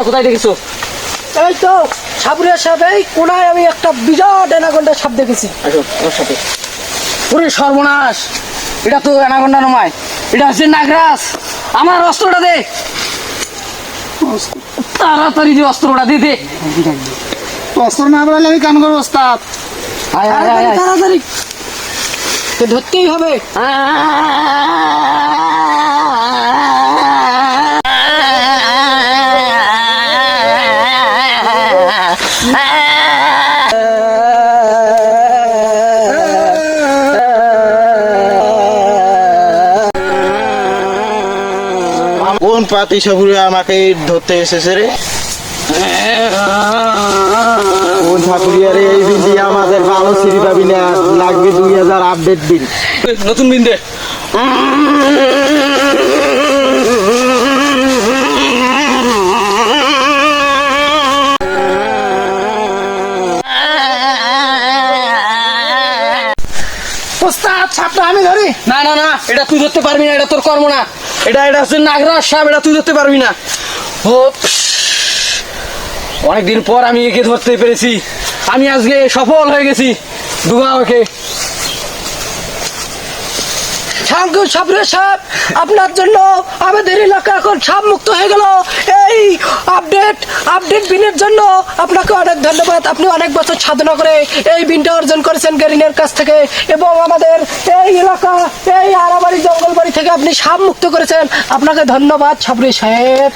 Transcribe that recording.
কোথায় দেখেছ এই তো সাবরিয়া সাহেব এই কোনায় আমি একটা বিরাট অ্যানাকন্ডা সাপ দেখেছি আসো আমার সাথে ওরে সর্বনাশ এটা তো অ্যানাকন্ডা নয় এটা হচ্ছে নাগরাজ আমার অস্ত্রটা দে তাড়াতাড়ি যে অস্ত্রটা দে দে অস্ত্র না বলে আমি কান করব ওস্তাদ আয়, আয়, আয়, তাড়াতাড়ি তো ধরতেই হবে কোন পাতি সাপুরে আমাকে ধরতে এসেছে রে? আমাদের লাগবে দুই হাজার আপডেট বিল নতুন বিন্দে। ওস্তাদ সাপটা আমি ধরি। না না না এটা তুই ধরতে পারবি না এটা তোর কর্ম না। এটা এটা হচ্ছে নাগরাজ সাপ এটা তুই ধরতে পারবি না। ও অনেকদিন পর আমি একে ধরতে পেরেছি। আমি আজকে সফল হয়ে গেছি দুবা ওকে। সাবরিয়া আপনার জন্য আমাদের এলাকা এখন সাপ মুক্ত হয়ে গেল। আপডেট আপডেট বিনের জন্য আপনাকে অনেক ধন্যবাদ। আপনি অনেক বছর সাধনা করে এই বিনটা অর্জন করেছেন গেরিনের কাছ থেকে এবং আমাদের এই এলাকা, এই আড়াবাড়ি জঙ্গলবাড়ি থেকে আপনি সাপ মুক্ত করেছেন। আপনাকে ধন্যবাদ সাবরি সাহেব।